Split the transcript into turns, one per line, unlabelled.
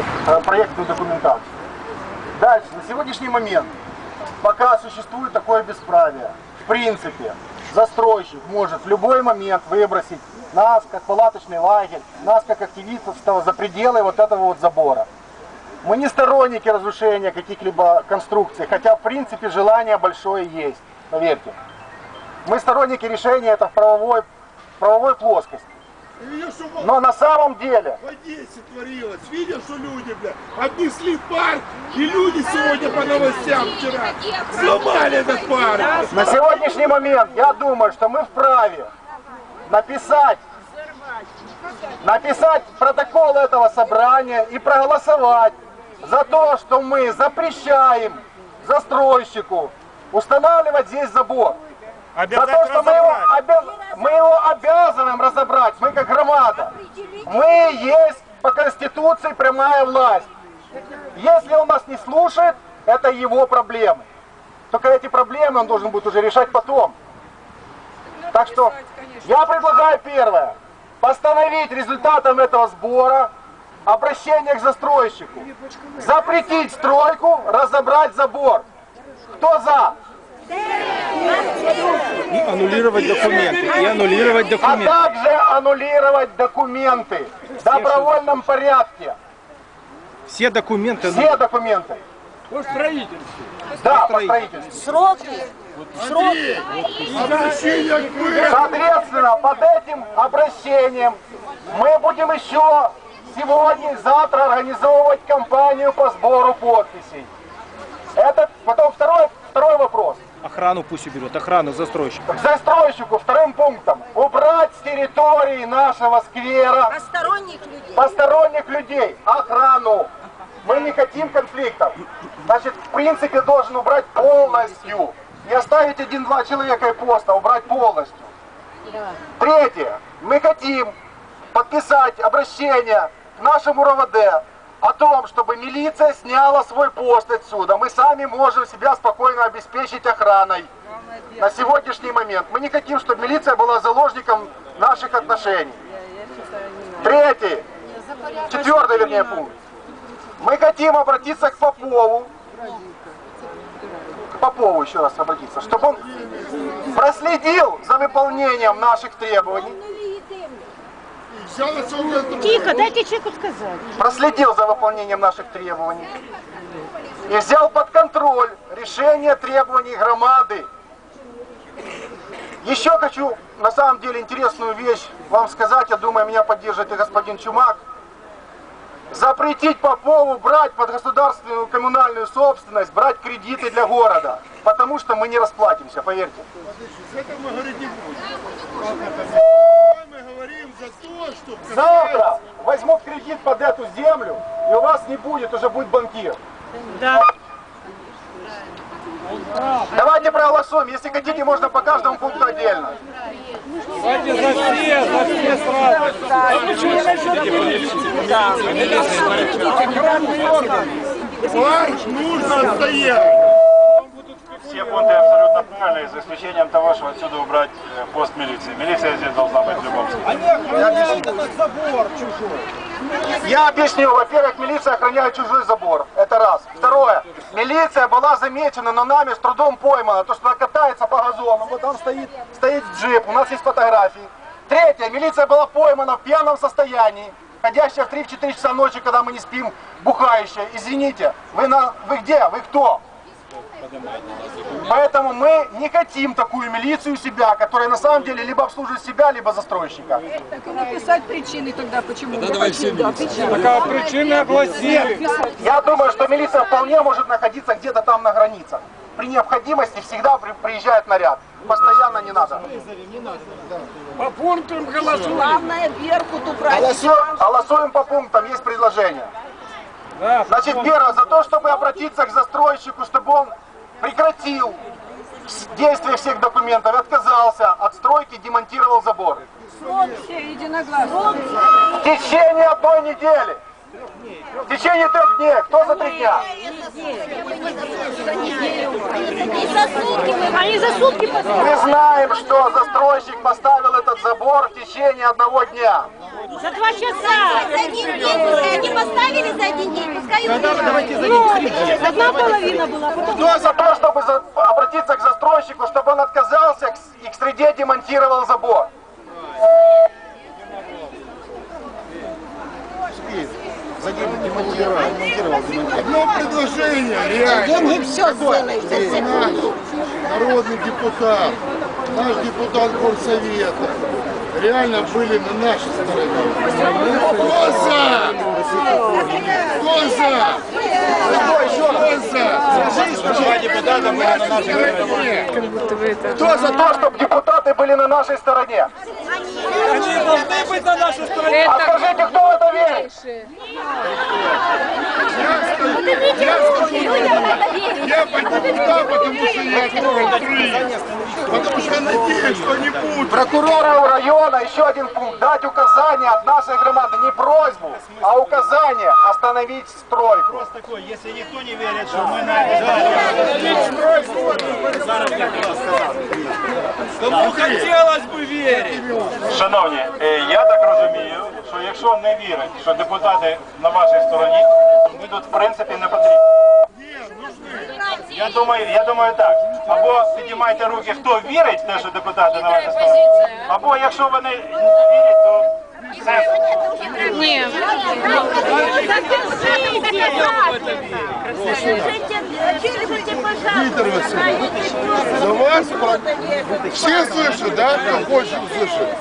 э, проектную документацию. Дальше, на сегодняшний момент, пока существует такое бесправие, в принципе, застройщик может в любой момент выбросить нас, как палаточный лагерь, нас, как активистов, за пределы вот этого вот забора. Мы не сторонники разрушения каких-либо конструкций, хотя в принципе желание большое есть, поверьте. Мы сторонники решения это в правовой, правовой плоскости.
Что
Но на самом деле
в Одессе творилось? Видишь, что люди, бля, обнесли парк, и люди сегодня по новостям вчера сломали этот парк.
На сегодняшний момент я думаю, что мы вправе написать, написать протокол этого собрания и проголосовать за то, что мы запрещаем застройщику устанавливать здесь забор. За то, что мы его, обя- мы его обязываем разобрать, мы как громада. Мы есть по Конституции прямая власть. Если он нас не слушает, это его проблемы. Только эти проблемы он должен будет уже решать потом. Так что я предлагаю первое. Постановить результатом этого сбора обращение к застройщику. Запретить стройку, разобрать забор. Кто за?
И аннулировать документы. И аннулировать
А
документы.
также аннулировать документы в добровольном порядке.
Все документы.
Все документы.
По строительству.
Да, по строительству.
Сроки.
Обращение к вы.
Соответственно, под этим обращением мы будем еще сегодня и завтра организовывать кампанию по сбору подписей. Это потом второй, второй вопрос.
Охрану пусть уберет. Охрану застройщика.
К застройщику вторым пунктом убрать с территории нашего сквера
Посторонних людей.
посторонних людей, охрану. Мы не хотим конфликтов. Значит, в принципе, должен убрать полностью. Не оставить один-два человека и поста, убрать полностью. Третье. Мы хотим подписать обращение к нашему РОВД о том, чтобы милиция сняла свой пост отсюда. Мы сами можем себя спокойно обеспечить охраной на сегодняшний момент. Мы не хотим, чтобы милиция была заложником наших отношений. Третий. Четвертый, вернее, пункт. Мы хотим обратиться к Попову. К Попову еще раз обратиться, чтобы он проследил за выполнением наших требований,
Взял
Тихо, дайте человеку сказать.
проследил за выполнением наших требований и взял под контроль решение требований громады. Еще хочу, на самом деле, интересную вещь вам сказать. Я думаю, меня поддержит и господин Чумак. Запретить Попову брать под государственную коммунальную собственность, брать кредиты для города. Потому что мы не расплатимся, поверьте.
С этого мы говорить не будем. Мы говорим за то, что...
Завтра возьмут кредит под эту землю, и у вас не будет, уже будет банкир.
Да.
Давайте проголосуем. Если хотите, можно по каждому пункту отдельно.
Парк нужно отстоять.
Все пункты абсолютно правильные, за исключением того, что отсюда убрать э, пост милиции. Милиция здесь должна быть в любом случае.
Я объясню. Во-первых, милиция охраняет чужой забор. Это раз. Второе. Милиция была замечена, но нами с трудом поймана. То, что она катается по газону. Вот там стоит, стоит джип. У нас есть фотографии. Третье. Милиция была поймана в пьяном состоянии. Ходящая в 3-4 часа ночи, когда мы не спим, бухающая. Извините, вы, на, вы где? Вы кто? Поэтому мы не хотим такую милицию у себя, которая на самом деле либо обслуживает себя, либо застройщика.
Так и написать причины тогда, почему. Да, давай все
Такая причина огласили.
Я думаю, что милиция вполне может находиться где-то там на границах. При необходимости всегда при- приезжает наряд. Постоянно не надо.
По пунктам голосуем.
Главное убрать.
Голосуем, голосуем по пунктам, есть предложение. Значит, первое, за то, чтобы обратиться к застройщику, чтобы он прекратил действие всех документов, отказался от стройки, демонтировал забор.
Все единогласно.
В течение одной недели. В течение трех дней. Кто за три дня?
Они за сутки поставили.
Мы знаем, что застройщик поставил этот забор в течение одного дня.
За два часа.
За один день. Они поставили за один день.
Ну, одна половина была, потом
Кто за то, чтобы за- обратиться к застройщику, чтобы он отказался и к среде демонтировал забор?
Одно предложение, реально.
Они все сделают.
Народный депутат, наш депутат горсовета, реально были на нашей стороне. Кто за? Кто за? Кто за?
Два депутата были на нашей стороне.
Кто за то, чтобы депутаты были на нашей стороне?
Они должны быть на нашей стороне.
А скажите, кто в это верит?
Я скажу, я пойду туда, потому что я открою. Потому что я надеюсь, что не будет.
Прокурора района, еще один пункт, дать указание от нашей громады, не просьбу, а указание остановить стройку.
Такой, если никто не верит, что мы на это
Кому хотелось бы верить.
Шановні, е, я так розумію, що якщо не вірять, що депутати на вашій стороні, то ми тут в принципі не потрібні. Я думаю, я думаю так. Або підіймайте руки, хто вірить в те, що депутати на вашій стороні, або якщо вони не вірять, то все.
Виктор Васильевич, за вас про- все слышат, да? Кто хочет услышать?